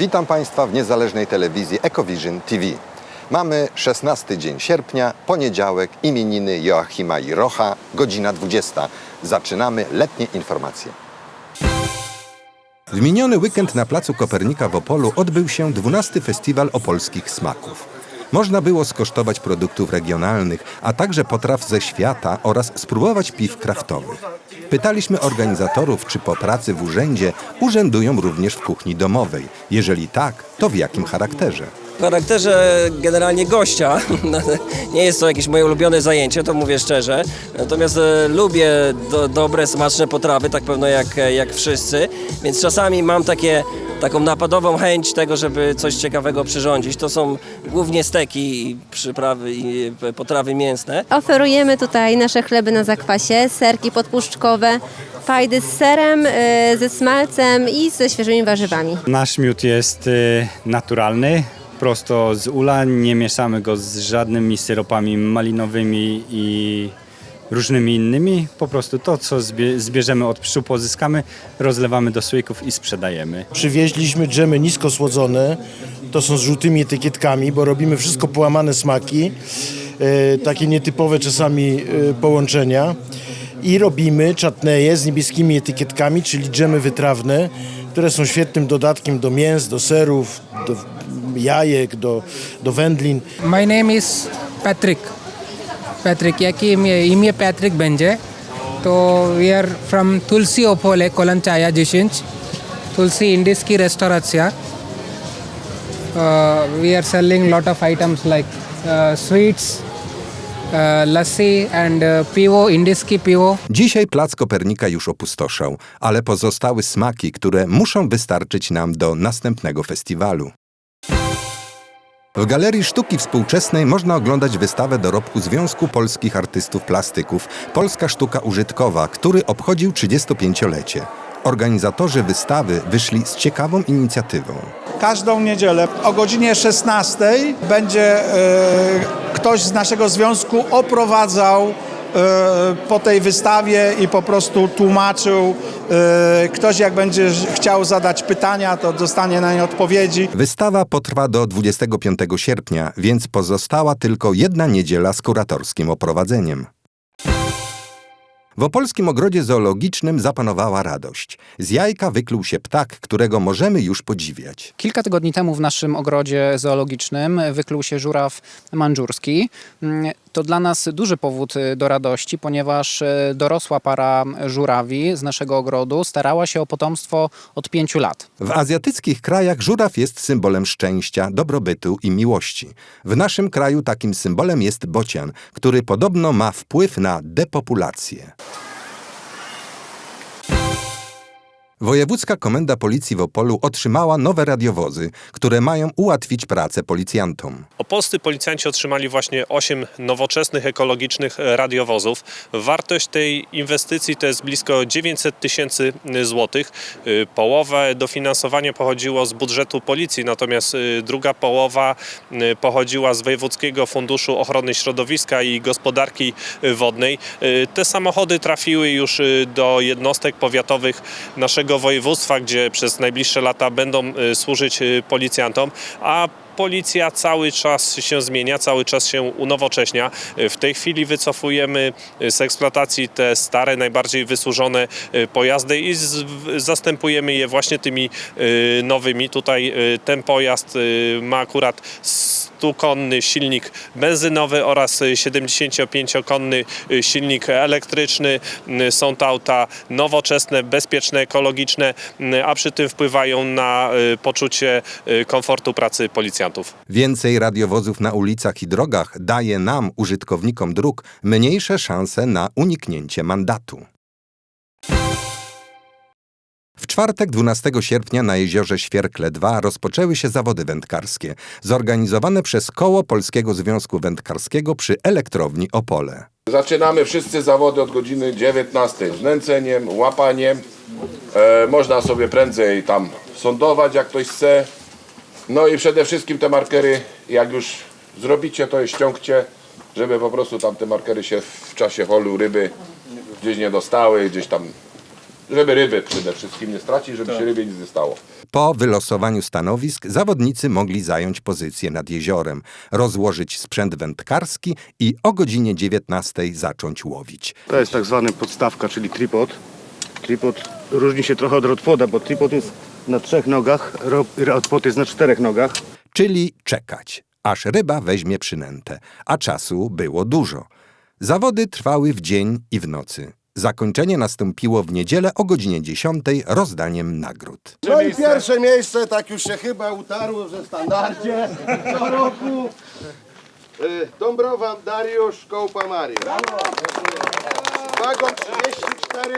Witam Państwa w niezależnej telewizji Ecovision TV. Mamy 16 dzień sierpnia, poniedziałek, imieniny Joachima i Rocha, godzina 20. Zaczynamy letnie informacje. W miniony weekend na placu Kopernika w Opolu odbył się 12 Festiwal Opolskich Smaków. Można było skosztować produktów regionalnych, a także potraw ze świata oraz spróbować piw kraftowych. Pytaliśmy organizatorów, czy po pracy w urzędzie urzędują również w kuchni domowej. Jeżeli tak, to w jakim charakterze? W charakterze generalnie gościa. Nie jest to jakieś moje ulubione zajęcie, to mówię szczerze. Natomiast e, lubię do, dobre, smaczne potrawy, tak pewno jak, jak wszyscy. Więc czasami mam takie, taką napadową chęć tego, żeby coś ciekawego przyrządzić. To są głównie steki i przyprawy i e, potrawy mięsne. Oferujemy tutaj nasze chleby na zakwasie, serki podpuszczkowe, fajdy z serem, ze smalcem i ze świeżymi warzywami. Nasz miód jest naturalny, prosto z ula, nie mieszamy go z żadnymi syropami malinowymi i różnymi innymi. Po prostu to, co zbie- zbierzemy od pszczół, pozyskamy, rozlewamy do słoików i sprzedajemy. Przywieźliśmy dżemy nisko słodzone, to są z żółtymi etykietkami, bo robimy wszystko połamane smaki, e, takie nietypowe czasami e, połączenia. I robimy czatneje z niebieskimi etykietkami, czyli dżemy wytrawne, które są świetnym dodatkiem do mięs, do serów, do jajek, do, do wędlin. My name is Patrick. Patrick, jaki imię, imię Patrick będzie, to we are from Tulsi Opole, Kolanchaya 10. Tulsi Indiski Restauracja. Uh, we are selling lot of items like uh, sweets, uh, lassi and uh, pivo, Indiski pivo. Dzisiaj plac Kopernika już opustoszał, ale pozostały smaki, które muszą wystarczyć nam do następnego festiwalu. W Galerii Sztuki Współczesnej można oglądać wystawę dorobku Związku Polskich Artystów Plastyków Polska Sztuka Użytkowa, który obchodził 35-lecie. Organizatorzy wystawy wyszli z ciekawą inicjatywą. Każdą niedzielę o godzinie 16 będzie e, ktoś z naszego związku oprowadzał po tej wystawie i po prostu tłumaczył. E, ktoś jak będzie chciał zadać pytania, to dostanie na nie odpowiedzi. Wystawa potrwa do 25 sierpnia, więc pozostała tylko jedna niedziela z kuratorskim oprowadzeniem. W opolskim ogrodzie zoologicznym zapanowała radość. Z jajka wykluł się ptak, którego możemy już podziwiać. Kilka tygodni temu w naszym ogrodzie zoologicznym wykluł się żuraw mandżurski. To dla nas duży powód y, do radości, ponieważ y, dorosła para żurawi z naszego ogrodu starała się o potomstwo od pięciu lat. W azjatyckich krajach żuraw jest symbolem szczęścia, dobrobytu i miłości. W naszym kraju takim symbolem jest bocian, który podobno ma wpływ na depopulację. Wojewódzka Komenda Policji w Opolu otrzymała nowe radiowozy, które mają ułatwić pracę policjantom. Opolscy policjanci otrzymali właśnie 8 nowoczesnych, ekologicznych radiowozów. Wartość tej inwestycji to jest blisko 900 tysięcy złotych. Połowę dofinansowania pochodziło z budżetu policji, natomiast y, druga połowa y, pochodziła z Wojewódzkiego Funduszu Ochrony Środowiska i Gospodarki Wodnej. Y, Te samochody trafiły już do jednostek powiatowych naszego województwa, gdzie przez najbliższe lata będą y, służyć y, policjantom, a policja cały czas się zmienia, cały czas się unowocześnia. W tej chwili wycofujemy z eksploatacji te stare, najbardziej wysłużone y, pojazdy i zastępujemy je właśnie tymi y, nowymi. Tutaj y, ten pojazd ma akurat 100-konny silnik benzynowy oraz y, 75-konny y, silnik elektryczny. Są to auta nowoczesne, bezpieczne, ekologiczne, a przy tym wpływają na poczucie komfortu pracy policjantów. Więcej radiowozów na ulicach i drogach daje nam, użytkownikom dróg, mniejsze szanse na uniknięcie mandatu. W czwartek 12 sierpnia na jeziorze Świerkle 2 rozpoczęły się zawody wędkarskie, zorganizowane przez Koło Polskiego Związku Wędkarskiego przy elektrowni Opole. Zaczynamy wszyscy zawody od godziny 19 z nęceniem, łapaniem. E, można sobie prędzej tam sądować, jak ktoś chce. No i przede wszystkim te markery, jak już zrobicie, to je ściągcie, żeby po prostu tam te markery się w czasie holu ryby gdzieś nie dostały, gdzieś tam żeby ryby przede wszystkim nie stracić, żeby się rybie nic nie stało. Po wylosowaniu stanowisk zawodnicy mogli zająć pozycję nad jeziorem, rozłożyć sprzęt wędkarski i o godzinie 19 zacząć łowić. To jest tak zwany podstawka, czyli tripod. Tripod różni się trochę od rodpoda, bo tripod jest na trzech nogach, rodpod jest na czterech nogach. Czyli czekać, aż ryba weźmie przynętę, a czasu było dużo. Zawody trwały w dzień i w nocy. Zakończenie nastąpiło w niedzielę o godzinie 10 rozdaniem nagród. No i pierwsze miejsce, tak już się chyba utarło, że w standardzie co roku. Y, Dąbrowa Dariusz, Kołpa Mariusz. Wagon 34,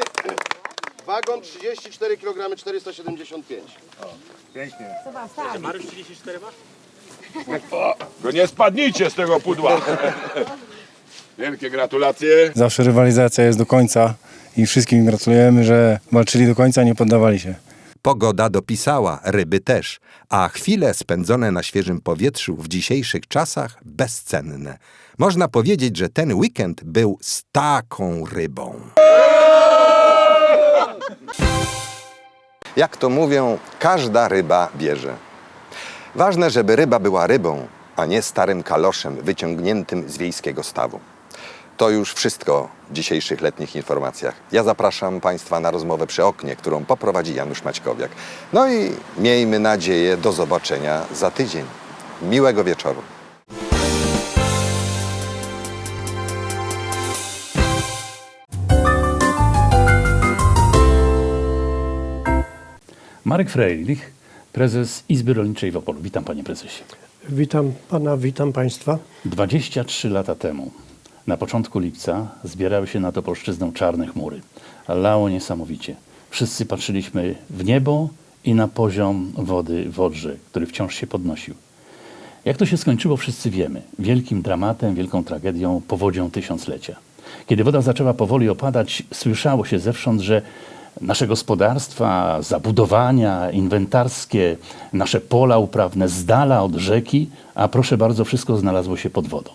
wagon 34 kg 475. Go nie spadnijcie z tego pudła. Wielkie gratulacje. Zawsze rywalizacja jest do końca i wszystkim gratulujemy, że walczyli do końca, nie poddawali się. Pogoda dopisała, ryby też, a chwile spędzone na świeżym powietrzu w dzisiejszych czasach bezcenne. Można powiedzieć, że ten weekend był z taką rybą. Jak to mówią, każda ryba bierze. Ważne, żeby ryba była rybą, a nie starym kaloszem wyciągniętym z wiejskiego stawu. To już wszystko w dzisiejszych letnich informacjach. Ja zapraszam Państwa na rozmowę przy oknie, którą poprowadzi Janusz Maćkowiak. No i miejmy nadzieję do zobaczenia za tydzień. Miłego wieczoru. Marek Freilich, prezes Izby Rolniczej w Opolu. Witam panie prezesie. Witam pana, witam państwa. 23 lata temu, na początku lipca, zbierały się nad Opolszczyzną czarne chmury. Lało niesamowicie. Wszyscy patrzyliśmy w niebo i na poziom wody w Odrze, który wciąż się podnosił. Jak to się skończyło, wszyscy wiemy. Wielkim dramatem, wielką tragedią, powodzią tysiąclecia. Kiedy woda zaczęła powoli opadać, słyszało się zewsząd, że nasze gospodarstwa, zabudowania inwentarskie, nasze pola uprawne z dala od rzeki, a proszę bardzo, wszystko znalazło się pod wodą.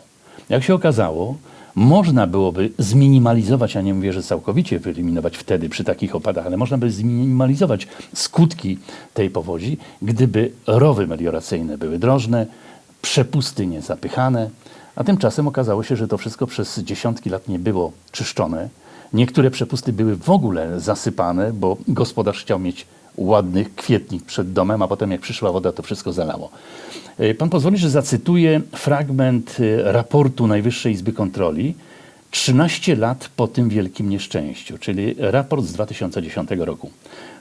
Jak się okazało, można byłoby zminimalizować, a nie mówię, że całkowicie wyeliminować wtedy przy takich opadach, ale można by zminimalizować skutki tej powodzi, gdyby rowy melioracyjne były drożne, przepusty nie zapychane, a tymczasem okazało się, że to wszystko przez dziesiątki lat nie było czyszczone. Niektóre przepusty były w ogóle zasypane, bo gospodarz chciał mieć ładny kwietnik przed domem, a potem jak przyszła woda, to wszystko zalało. E, Pan pozwoli, że zacytuję fragment e, raportu Najwyższej Izby Kontroli 13 lat po tym wielkim nieszczęściu, czyli raport z 2010 roku.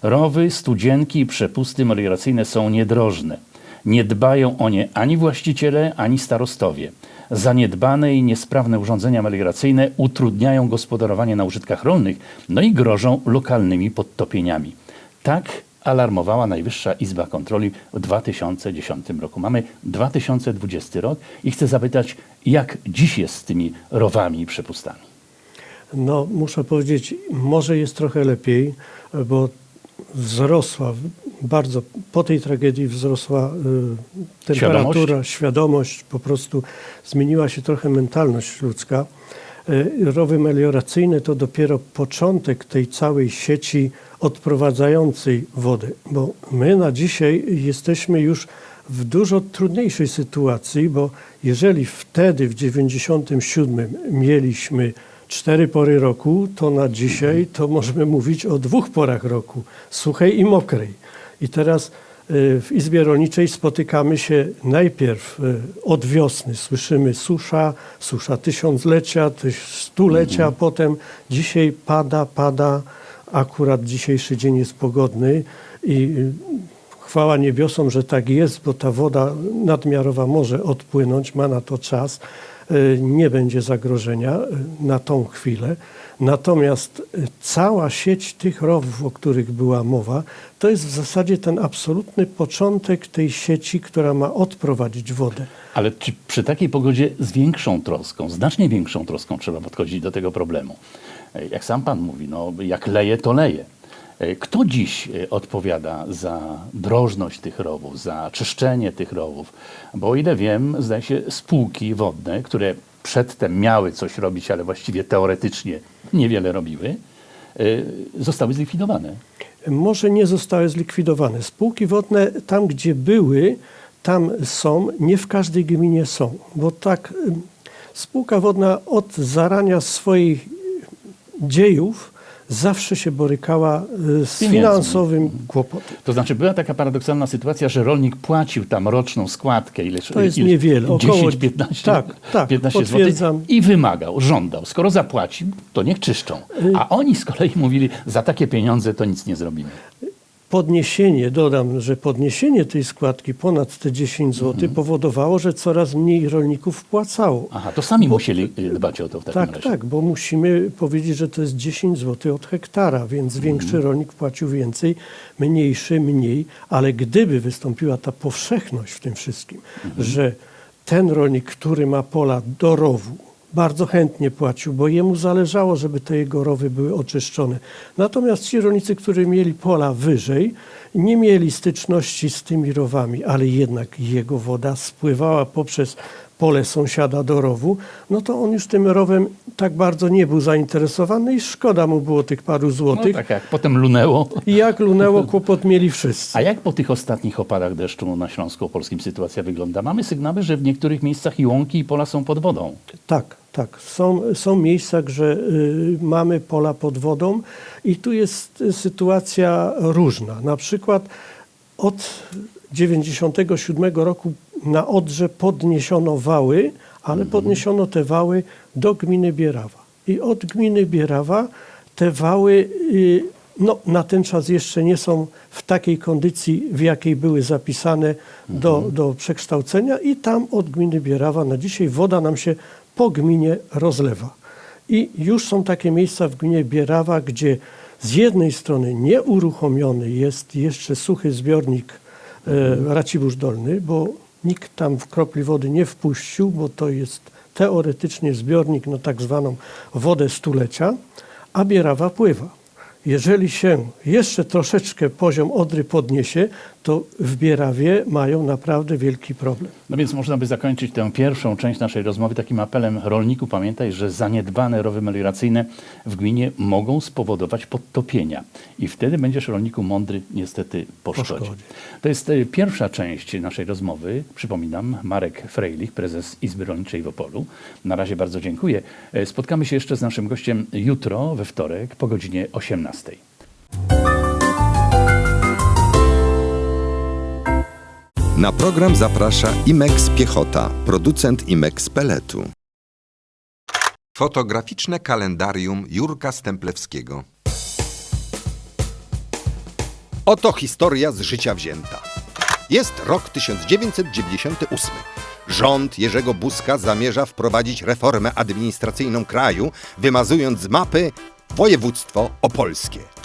Rowy, studzienki i przepusty melioracyjne są niedrożne. Nie dbają o nie ani właściciele, ani starostowie. Zaniedbane i niesprawne urządzenia melioracyjne utrudniają gospodarowanie na użytkach rolnych, no i grożą lokalnymi podtopieniami. Tak alarmowała Najwyższa Izba Kontroli w 2010 roku. Mamy 2020 rok i chcę zapytać, jak dziś jest z tymi rowami i przepustami? No, muszę powiedzieć, może jest trochę lepiej, bo wzrosła bardzo, po tej tragedii wzrosła y, temperatura, świadomość. po prostu zmieniła się trochę mentalność ludzka. Y, rowy melioracyjne to dopiero początek tej całej sieci odprowadzającej wodę, bo my na dzisiaj jesteśmy już w dużo trudniejszej sytuacji, bo jeżeli wtedy w 97 mieliśmy cztery pory roku, to na dzisiaj to możemy mówić o dwóch porach roku, suchej i mokrej. I teraz y, w Izbie Rolniczej spotykamy się najpierw y, od wiosny. Słyszymy susza, susza tysiąclecia, stulecia, potem dzisiaj pada, pada. Akurat dzisiejszy dzień jest pogodny i y, chwała niebiosom, że tak jest, bo ta woda nadmiarowa może odpłynąć, ma na to czas. Y, Nie będzie zagrożenia y, na tą chwilę. Natomiast y, cała sieć tych rowów, o których była mowa, to jest w zasadzie ten absolutny początek tej sieci, która ma odprowadzić wodę. Ale czy przy takiej pogodzie z większą troską, znacznie większą troską trzeba podchodzić do tego problemu? E, Jak sam pan mówi, no, jak leje, to leje. E, Kto dziś e, odpowiada za drożność tych rowów, za czyszczenie tych rowów? Bo o ile wiem, zdaje się, spółki wodne, które przedtem miały coś robić, ale właściwie teoretycznie niewiele robiły, y, zostały zlikwidowane. może nie zostały zlikwidowane. Spółki wodne tam, gdzie były, tam są, nie w każdej gminie są, bo tak spółka wodna od zarania swoich dziejów zawsze się borykała y, z pieniędzmi. finansowym kłopotem. To znaczy była taka paradoksalna sytuacja, że rolnik płacił tam roczną składkę, ileś, To jest ile- niewiele, około- 10-15 tak, tak, 15 zł i wymagał, żądał. Skoro zapłacił, to niech czyszczą. A oni z kolei mówili, za takie pieniądze to nic nie zrobimy. Podniesienie, dodam, że podniesienie tej składki ponad te 10 zł Mhm. powodowało, że coraz mniej rolników wpłacało. Aha, to sami musieli y, dbać o to w takim Tak, razie. tak, bo musimy powiedzieć, że to jest 10 zł od hektara, więc większy rolnik płacił więcej, mniejszy mniej, ale gdyby wystąpiła ta powszechność w tym wszystkim, że ten rolnik, który ma pola do rowu, bardzo chętnie płacił, bo jemu zależało, żeby te jego rowy były oczyszczone. Natomiast ci rolnicy, którzy mieli pola wyżej, nie mieli styczności z tymi rowami, ale jednak jego woda spływała poprzez pole sąsiada do rowu, no to on już tym rowem tak bardzo nie był zainteresowany i szkoda mu było tych paru No złotych. tak jak potem lunęło. I jak lunęło, kłopot mieli wszyscy. A jak po tych ostatnich opadach deszczu na Śląsku Opolskim sytuacja wygląda? Mamy sygnały, że w niektórych miejscach i łąki i pola są pod wodą. Tak, tak. Są, są miejsca, że y, mamy pola pod wodą i tu jest y, sytuacja różna. Na przykład od 97 roku na Odrze podniesiono wały, ale podniesiono te wały do gminy Bierawa. I od gminy Bierawa te wały y, no, na ten czas jeszcze nie są w takiej kondycji, w jakiej były zapisane do, do przekształcenia i tam od gminy Bierawa na dzisiaj woda nam się po gminie rozlewa. I już są takie miejsca w gminie Bierawa, gdzie z jednej strony nieuruchomiony jest jeszcze suchy zbiornik e, Racibórz Dolny, bo nikt tam w kropli wody nie wpuścił, bo to jest teoretycznie zbiornik na tak zwaną wodę stulecia, a Bierawa pływa. Jeżeli się jeszcze troszeczkę poziom Odry podniesie, to w Bierawie mają naprawdę wielki problem. No więc można by zakończyć tę pierwszą część naszej rozmowy takim apelem rolniku. Pamiętaj, że zaniedbane rowy melioracyjne w gminie mogą spowodować podtopienia. I wtedy będziesz rolniku mądry niestety po Po szkodzie. szkodzie. To jest e, pierwsza część naszej rozmowy. Przypominam, Marek Frejlich, prezes Izby Rolniczej w Opolu. Na razie bardzo dziękuję. E, Spotkamy się jeszcze z naszym gościem jutro, we wtorek, po godzinie 18. Na program zaprasza Imex Piechota, producent Imex Peletu. Fotograficzne kalendarium Jurka Stemplewskiego. Oto historia z życia wzięta. Jest rok 1998. Rząd Jerzego Buzka zamierza wprowadzić reformę administracyjną kraju, wymazując z mapy województwo opolskie.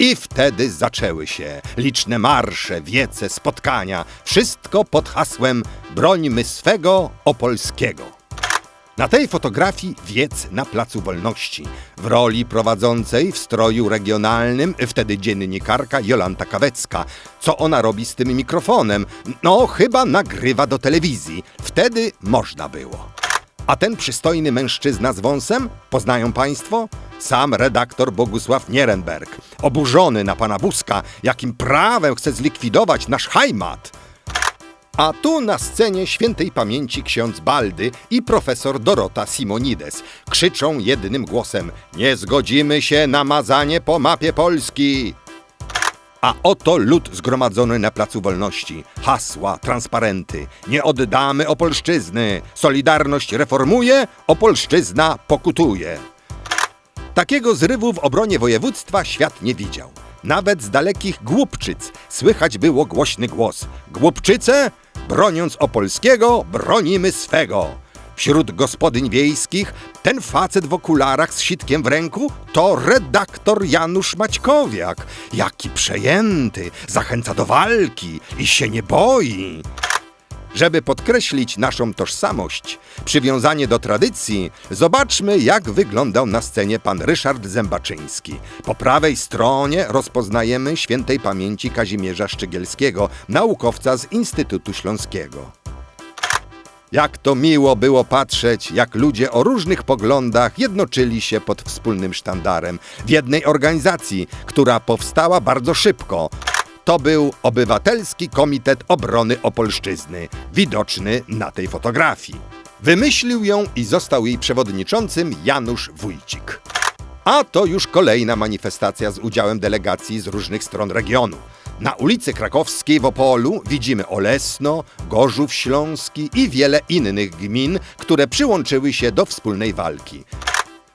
I wtedy zaczęły się liczne marsze, wiece, spotkania, wszystko pod hasłem Brońmy swego opolskiego. Na tej fotografii wiec na Placu Wolności. W roli prowadzącej w stroju regionalnym wtedy dziennikarka Jolanta Kawecka. Co ona robi z tym mikrofonem? No, chyba nagrywa do telewizji. Wtedy można było. A ten przystojny mężczyzna z wąsem? Poznają państwo? Sam redaktor Bogusław Nierenberg. Oburzony na pana Buzka, jakim prawem chce zlikwidować nasz Heimat. A tu na scenie świętej pamięci ksiądz Baldy i profesor Dorota Simonides krzyczą jednym głosem: Nie zgodzimy się na mazanie po mapie Polski! A oto lud zgromadzony na Placu Wolności. Hasła, transparenty. Nie oddamy Opolszczyzny. Solidarność reformuje, Opolszczyzna pokutuje. Takiego zrywu w obronie województwa świat nie widział. Nawet z dalekich Głupczyc słychać było głośny głos. Głupczyce, broniąc Opolskiego, bronimy swego. Wśród gospodyń wiejskich ten facet w okularach z sitkiem w ręku to redaktor Janusz Maćkowiak. Jaki przejęty, zachęca do walki i się nie boi. Żeby podkreślić naszą tożsamość, przywiązanie do tradycji, zobaczmy, jak wyglądał na scenie pan Ryszard Zębaczyński. Po prawej stronie rozpoznajemy świętej pamięci Kazimierza Szczygielskiego, naukowca z Instytutu Śląskiego. Jak to miło było patrzeć, jak ludzie o różnych poglądach jednoczyli się pod wspólnym sztandarem w jednej organizacji, która powstała bardzo szybko. To był Obywatelski Komitet Obrony Opolszczyzny, widoczny na tej fotografii. Wymyślił ją i został jej przewodniczącym Janusz Wójcik. A to już kolejna manifestacja z udziałem delegacji z różnych stron regionu. Na ulicy Krakowskiej w Opolu widzimy Olesno, Gorzów Śląski i wiele innych gmin, które przyłączyły się do wspólnej walki.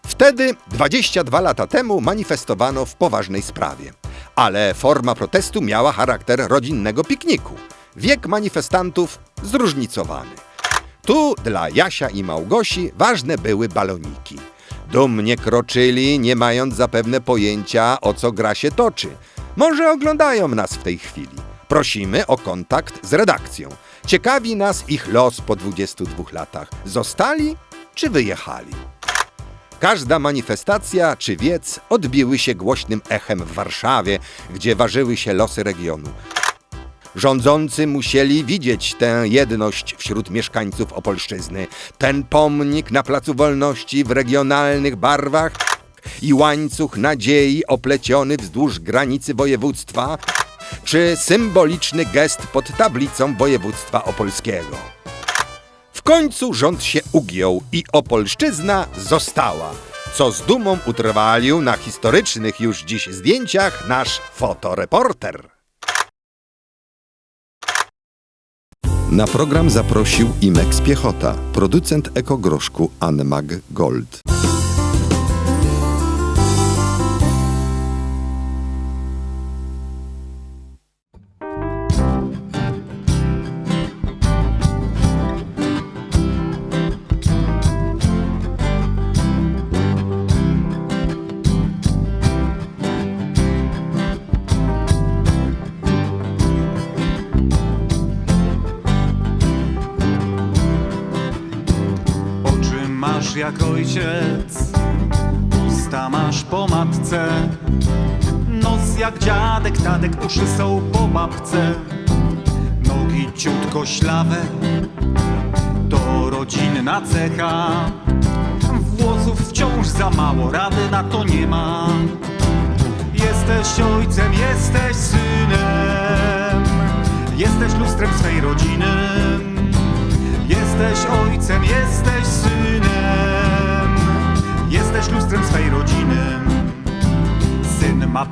Wtedy, 22 lata temu, manifestowano w poważnej sprawie. Ale forma protestu miała charakter rodzinnego pikniku. Wiek manifestantów zróżnicowany. Tu dla Jasia i Małgosi ważne były baloniki. Dumnie kroczyli, nie mając zapewne pojęcia, o co gra się toczy. Może oglądają nas w tej chwili. Prosimy o kontakt z redakcją. Ciekawi nas ich los po 22 latach. Zostali czy wyjechali? Każda manifestacja czy wiec odbiły się głośnym echem w Warszawie, gdzie ważyły się losy regionu. Rządzący musieli widzieć tę jedność wśród mieszkańców Opolszczyzny. Ten pomnik na Placu Wolności w regionalnych barwach i łańcuch nadziei opleciony wzdłuż granicy województwa, czy symboliczny gest pod tablicą województwa opolskiego. W końcu rząd się ugiął i Opolszczyzna została, co z dumą utrwalił na historycznych już dziś zdjęciach nasz fotoreporter. Na program zaprosił Imex Piechota, producent ekogroszku Anmag Gold. Masz jak ojciec, usta masz po matce, nos jak dziadek, tadek, uszy są po babce, nogi ciutko ślawe, to rodzinna cecha, włosów wciąż za mało, rady na to nie ma. Jesteś ojcem, jesteś synem,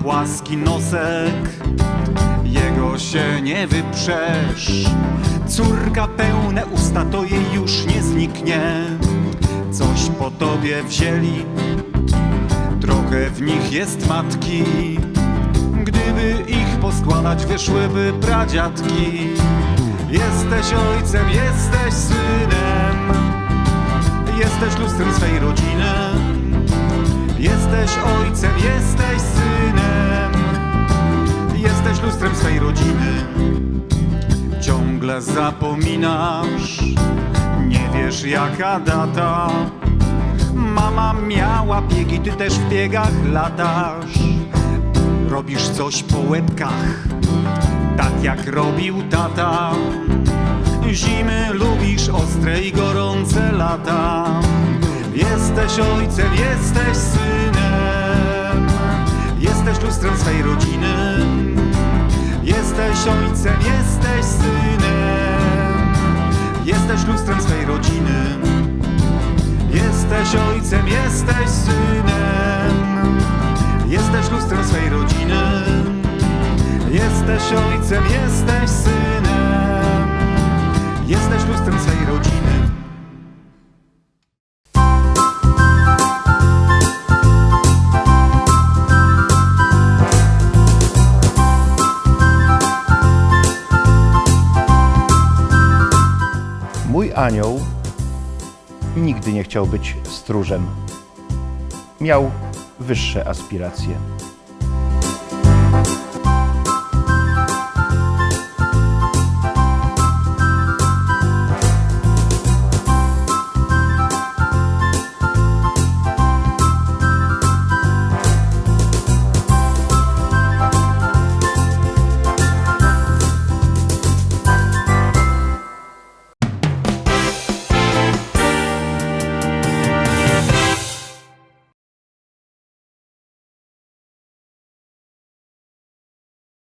płaski nosek, jego się nie wyprzesz. Córka pełne usta, to jej już nie zniknie. Coś po tobie wzięli, trochę w nich jest matki. Gdyby ich poskładać, wyszłyby pradziadki. Jesteś ojcem, jesteś synem, jesteś lustrem swej rodziny. Jesteś ojcem, jesteś synem, jesteś lustrem swej rodziny. Ciągle zapominasz, nie wiesz jaka data. Mama miała biegi, ty też w biegach latasz. Robisz coś po łebkach tak jak robił tata. Zimy lubisz ostre i gorące lata. Jesteś ojcem, jesteś synem, jesteś lustrem swej rodziny. Jesteś ojcem, jesteś synem, jesteś lustrem swej rodziny. Jesteś ojcem, jesteś synem, jesteś lustrem swej rodziny. Jesteś ojcem, jesteś synem, jesteś lustrem swej rodziny. Anioł nigdy nie chciał być stróżem. Miał wyższe aspiracje.